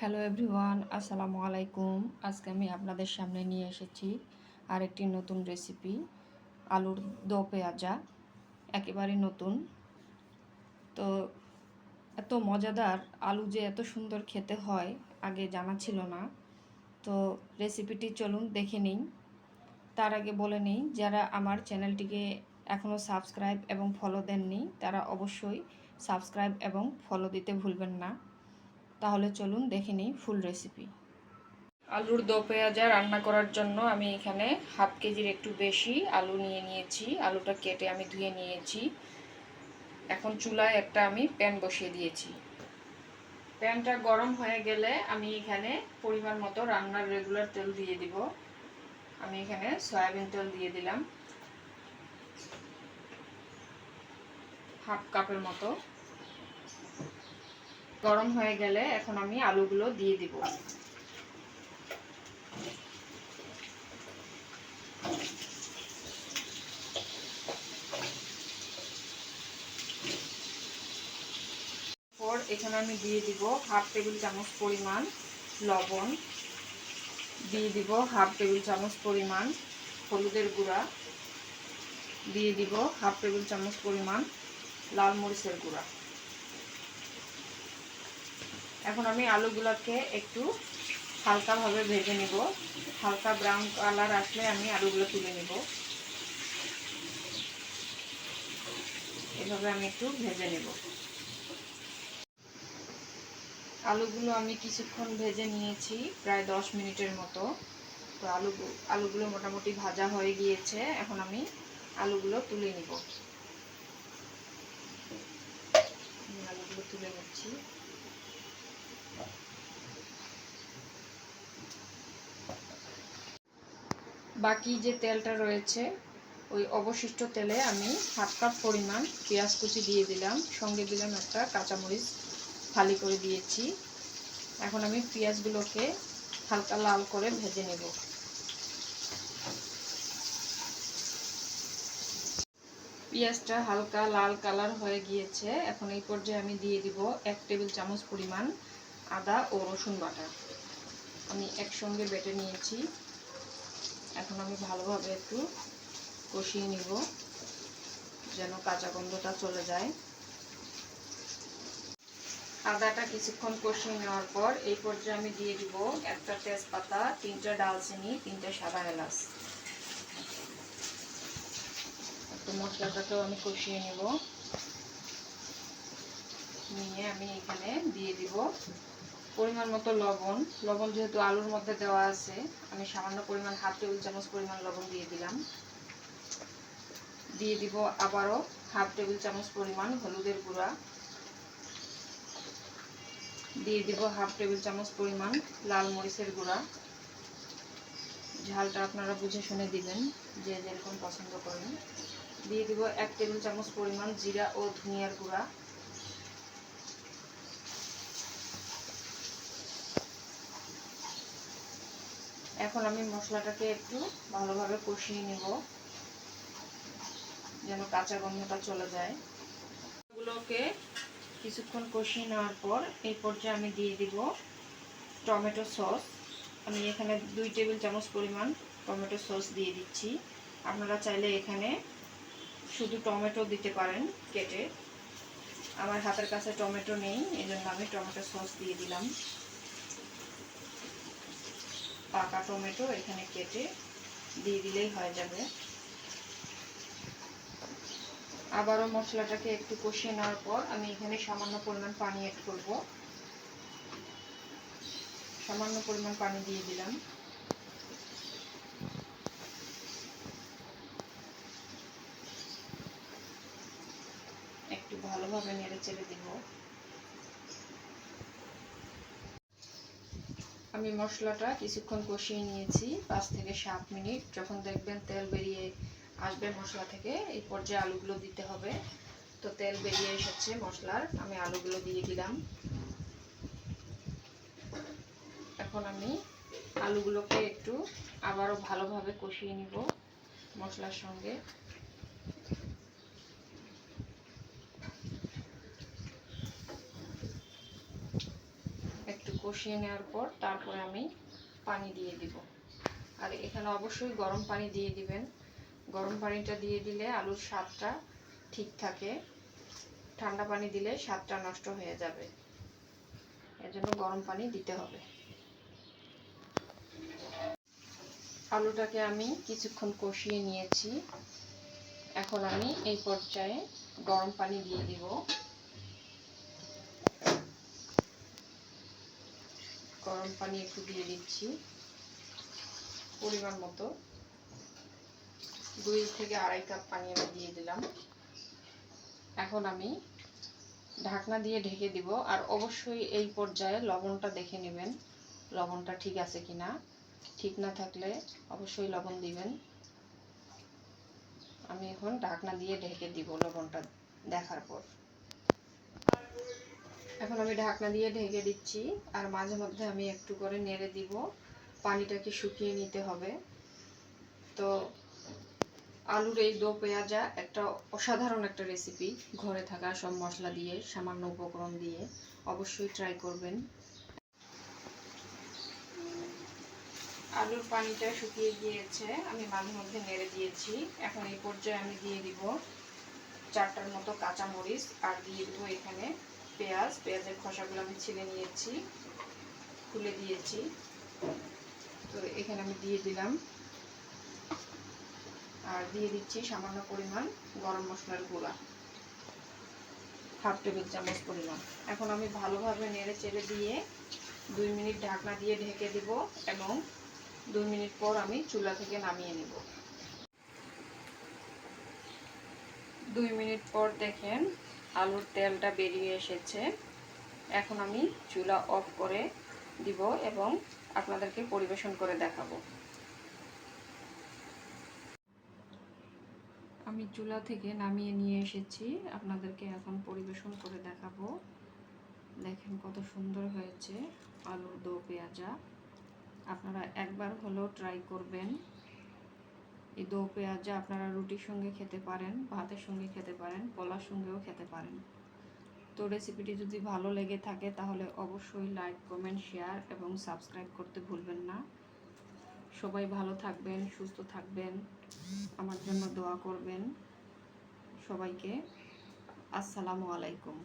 Hello everyone আসসালামু আলাইকুম আজকে আমি আপনাদের সামনে নিয়ে এসেছি আরেকটি নতুন রেসিপি আলুর দো পেঁয়াজা। একেবারে নতুন। তো এত মজাদার আলু যে এত সুন্দর খেতে হয়, আগে জানা ছিল না। তো রেসিপিটি চলুন দেখে নিই। তার আগে বলে নিই, যারা আমার চ্যানেলটিকে এখনও সাবস্ক্রাইব এবং ফলো দেননি, তারা অবশ্যই সাবস্ক্রাইব এবং ফলো দিতে ভুলবেন না। তাহলে চলুন দেখে নিই ফুল রেসিপি আলুর দো পেঁয়াজা রান্না করার জন্য আমি এখানে হাফ কেজির একটু বেশি আলু নিয়ে নিয়েছি। আলুটা কেটে আমি ধুয়ে নিয়েছি। এখন চুলায় একটা আমি প্যান বসিয়ে দিয়েছি। প্যানটা গরম হয়ে গেলে আমি এখানে পরিমাণ মতো রান্নার রেগুলার তেল দিয়ে দিব। আমি এখানে সয়াবিন তেল দিয়ে দিলাম। হাফ কাপের মতো। গরম হয়ে গেলে এখন আমি আলুগুলো দিয়ে দিব। এখানে আমি দিয়ে দিব হাফ টেবিল চামচ পরিমাণ লবণ। দিয়ে দিব হাফ টেবিল চামচ পরিমাণ হলুদের গুঁড়া। দিয়ে দিব হাফ টেবিল চামচ পরিমাণ লাল মরিচের গুঁড়া। এখন আমি আলুগুলোকে একটু হালকাভাবে ভেজে নিব। হালকা ব্রাউন কালার আসলে আমি আলুগুলো তুলে নিব। এভাবে আমি একটু ভেজে নেব। আলুগুলো আমি কিছুক্ষণ ভেজে নিয়েছি, প্রায় দশ মিনিটের মতো। তো আলু, আলুগুলো মোটামুটি ভাজা হয়ে গিয়েছে। এখন আমি আলুগুলো তুলে নিব। আলুগুলো তুলে নিচ্ছি। বাকি যে তেলটা রয়েছে, ওই অবশিষ্ট তেলে আমি হাফ কাপ পরিমাণ পেঁয়াজ কুচি দিয়ে দিলাম। সঙ্গে দিলাম একটা কাঁচামরিচ ফালি করে দিয়েছি। এখন আমি পেঁয়াজগুলোকে হালকা লাল করে ভেজে নেব। পেঁয়াজটা হালকা লাল কালার হয়ে গিয়েছে। এখন এই পর্যায়ে আমি দিয়ে দিব এক টেবিল চামচ পরিমাণ আদা ও রসুন বাটা। আমি একসঙ্গে বেটে নিয়েছি। এখন আমি ভালোভাবে একটু কষিয়ে নিব, যেন কাঁচা গন্ধটা চলে যায়। আদাটা কিছুক্ষণ কষিয়ে নেওয়ার পর এই পর্যায়ে আমি দিয়ে দিব একটা তেজপাতা, তিনটা ডালচিনি, তিনটা সাদা এলাচ। একটু মশলাটাকেও আমি কষিয়ে নেব। নিয়ে আমি এখানে দিয়ে দিব। পরিমাণ মতো লবণ। লবণ যেহেতু আলুর মধ্যে দেওয়া আছে, আমি সামান্য পরিমাণ হাফ টেবিল চামচ পরিমাণ লবণ দিয়ে দিলাম। দিয়ে দিব আবারও হাফ টেবিল চামচ পরিমাণ হলুদের গুঁড়া। দিয়ে দিব হাফ টেবিল চামচ পরিমাণ লাল মরিচের গুঁড়া। ঝালটা আপনারা বুঝে শুনে দিবেন যে যেরকম পছন্দ করেন। দিয়ে দিব এক টেবিল চামচ পরিমাণ জিরা ও ধনিয়ার গুঁড়া। এখন আমি মশলাটাকে একটু ভালোভাবে কষিয়ে নেব, যেন কাঁচা গন্ধটা চলে যায়। এগুলোকে কিছুক্ষণ কষিয়ে নেওয়ার পর এই পর্যায়ে আমি দিয়ে দিব টমেটো সস। আমি এখানে দুই টেবিল চামচ পরিমাণ টমেটো সস দিয়ে দিচ্ছি। আপনারা চাইলে এখানে শুধু টমেটো দিতে পারেন কেটে। আমার হাতের কাছে টমেটো নেই এই জন্য আমি টমেটো সস দিয়ে দিলাম। পাকা টমেটো এখানে কেটে দিয়ে দিলেই হয়ে যাবে। আবারও মশলাটাকে একটু কষিয়ে নেওয়ার পর আমি এখানে সামান্য পরিমাণ পানি অ্যাড করব। সামান্য পরিমাণ পানি দিয়ে দিলাম। একটু ভালোভাবে নেড়ে চেড়ে দিব। আমি মশলাটা কিছুক্ষণ কষিয়ে নিয়েছি, পাঁচ থেকে সাত মিনিট। যখন দেখবেন তেল বেরিয়ে আসবে মশলা থেকে, এই পর্যায়ে আলুগুলো দিতে হবে। তো তেল বেরিয়ে এসেছে মশলার, আমি আলুগুলো দিয়ে দিলাম। এখন আমি আলুগুলোকে একটু আবারও ভালোভাবে কষিয়ে নিব মশলার সঙ্গে একটু কষিয়ে নেওয়ার পর তারপরে আমি পানি দিয়ে দিব। আর এখানে অবশ্যই গরম পানি দিয়ে দিবেন। গরম পানিটা দিয়ে দিলে আলুর স্বাদটা ঠিক থাকে। ঠান্ডা পানি দিলে স্বাদটা নষ্ট হয়ে যাবে। এজন্য গরম পানি দিতে হবে। আলুটাকে আমি কিছুক্ষণ কষিয়ে নিয়েছি। এখন আমি এই পর্যায়ে গরম পানি দিয়ে দিব। গরম পানি একটু দিয়ে দিচ্ছি, পরিমাণ মতো। দুই থেকে আড়াই কাপ পানি আমি দিয়ে দিলাম। এখন আমি ঢাকনা দিয়ে ঢেকে দিব, আর অবশ্যই এই পর্যায়ে লবণটা দেখে নেবেন, লবণটা ঠিক আছে কিনা। ঠিক না থাকলে অবশ্যই লবণ দিবেন। আমি এখন ঢাকনা দিয়ে ঢেকে দিব লবণটা দেখার পর। এখন আমি ঢাকনা দিয়ে ঢেকে দিচ্ছি আর মাঝে মধ্যে আমি একটু করে নেড়ে দিব। পানিটাকে শুকিয়ে নিতে হবে। তো আলুর এই দো পেঁয়াজা একটা অসাধারণ একটা রেসিপি ঘরে থাকা সব মশলা দিয়ে, সামান্য উপকরণ দিয়ে অবশ্যই ট্রাই করবেন। আলুর পানিটা শুকিয়ে গিয়েছে, আমি মাঝে মধ্যে নেড়ে দিয়েছি। এখন এই পর্যায়ে আমি দিয়ে দিব চারটার মতো কাঁচামরিচ আর দিয়ে দিব এখানে পেঁয়াজ, পেঁয়াজের খোসাগুলো আমি ছিলে নিয়েছি, খুলে দিয়েছি। তো এখানে আমি দিয়ে দিলাম। আর দিয়ে দিচ্ছি সামান্য পরিমাণ গরম মশলার গুঁড়া। হাফ টেবিল চামচ পরিমাণ। এখন আমি ভালোভাবে নেড়ে চেড়ে দিয়ে দুই মিনিট ঢাকনা দিয়ে ঢেকে দিব এবং দুই মিনিট পর আমি চুলা থেকে নামিয়ে নিব। দুই মিনিট পর দেখেন আলুর তেলটা বেরিয়ে এসেছে। এখন আমি চুলা অফ করে দিব এবং আপনাদেরকে পরিবেশন করে দেখাবো। আমি চুলা থেকে নামিয়ে নিয়ে এসেছি। আপনাদেরকে এখন পরিবেশন করে দেখাবো। দেখেন কত সুন্দর হয়েছে আলুর দো পেঁয়াজা। আপনারা একবার হলেও ট্রাই করবেন। এই দো পেঁয়াজা আপনারা রুটির সঙ্গে খেতে পারেন, ভাতের সঙ্গে খেতে পারেন কলার সঙ্গেও খেতে পারেন। তো রেসিপিটি যদি ভালো লেগে থাকে, তাহলে অবশ্যই লাইক কমেন্ট শেয়ার এবং সাবস্ক্রাইব করতে ভুলবেন না। সবাই ভালো থাকবেন, সুস্থ থাকবেন, আমার জন্য দোয়া করবেন সবাইকে। আসসালামু আলাইকুম।